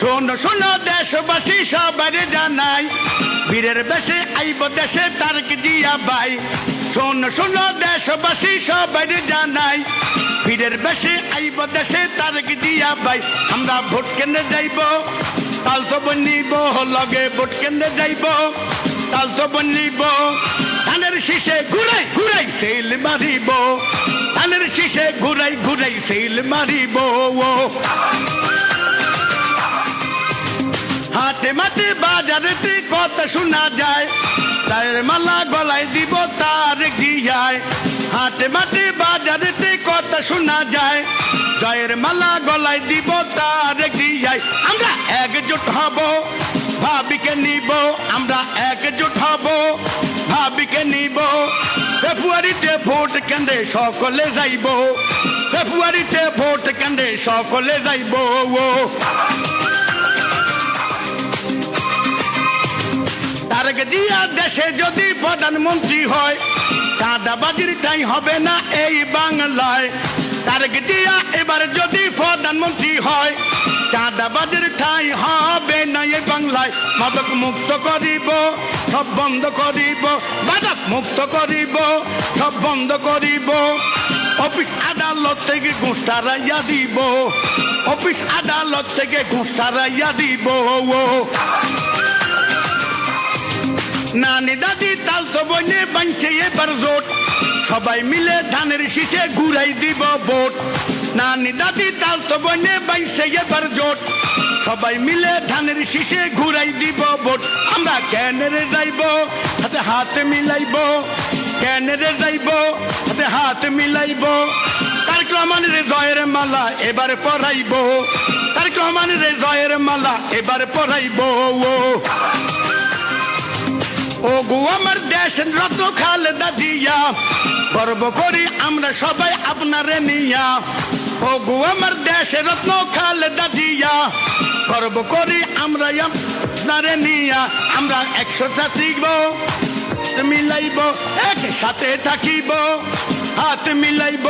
শোন শোন, দেশবাসী সবার জানাই। বীরের বেশে আইব দেশে তারক জিয়া ভাই? শোন শোন, দেশবাসী সবার জানাই। বীরের বেশে আইব দেশে তারক জিয়া ভাই? আমরা ভোট কেন্দ্রে যাইব, তাল তো বনিব, লগে ভোট কেন্দ্রে যাইব, তাল তো বনিব। ধানের শীষে ঘুরাই ঘুরাই সেল মারিব। ধানের শীষে ঘুরাই ঘুরাই সেল মারিব ও। মাঠে বাজারেতে কথা শোনা যায়। তার মালা গলায় দিব তার গিয়ায়। হাটে মাঠে বাজারেতে কথা শোনা যায়। জয়ের মালা গলায় দিব তার গিয়ায়। আমরা একজোট হব, ভাবিকে নিব। আমরা একজোট হব, ভাবিকে নিব। ফেব্রুয়ারিতে ভোট কেন্দ্রে সকলে যাইব। ফেব্রুয়ারিতে ভোট কেন্দ্রে সকলে যাইব, ও। তারেক জিয়া দেশে যদি প্রধানমন্ত্রী হয়, চাঁদাবাজির টাই হবে না এই বাংলায়। তারেক জিয়া এবার যদি প্রধানমন্ত্রী হয়, চাঁদাবাজির ঠাই হবে না এই বাংলায়। মাদক মুক্ত করিব, সব বন্ধ করিব, মাদক মুক্ত করিব, সব বন্ধ করিব। অফিস আদালত থেকে ঘুষ তারাইয়া দিব, অফিস আদালত থেকে ঘুষ তারাইয়া দিব। ও নানি দাদি তাল তো বনে বাঞ্চে এবার জোট। সবাই মিলে ধানের শীষে ঘুরাই দিব ভোট নানি দাদি তাল তো বনে বাঞ্চে এবার জোট। সবাই মিলে ধানের শীষে ঘুরাই দিব ভোট আমরা ক্যানেরে যাইব, হাতে হাত মিলাইব। ক্যানেরে যাইব, হাতে হাত মিলাইব। তার রহমানের জয়ের মালা এবার পরাইব। তার রহমানের জয়ের মালা এবার পরাইব। ও ও গো আমার দেশ রত খালেদা জিয়া। গর্ব করি আমরা সবাই আপনারে নিয়া। ও গো আমার দেশ, রত্ন খালেদা জিয়া। গর্ব করি আমরা আপনারে নিয়া। আমরা একশো থাকিব, মিলাইব, একসাথে থাকিব। হাত মিলাইব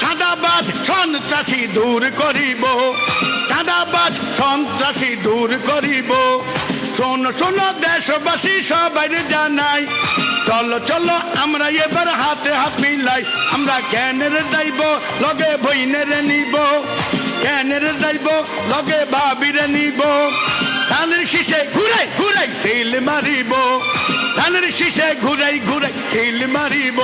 সাদাবাদ সন্ত্রাসী দূর করিব। সাদাবাদ সন্ত্রাসী দূর করিব। শোন শোন, দেশবাসী সবাই জানাই। চলো চলো, আমরা এবার হাতে হাত মিলাই। আমরা ক্যানের যাইব লগে বইনের নিব। ক্যানের যাইব লগে ভাবিরে নিব। ধানের শীষে ঘুরাই ঘুরাই সিল মারিব। ধানের শীষে ঘুরাই ঘুরাই সিল মারিব।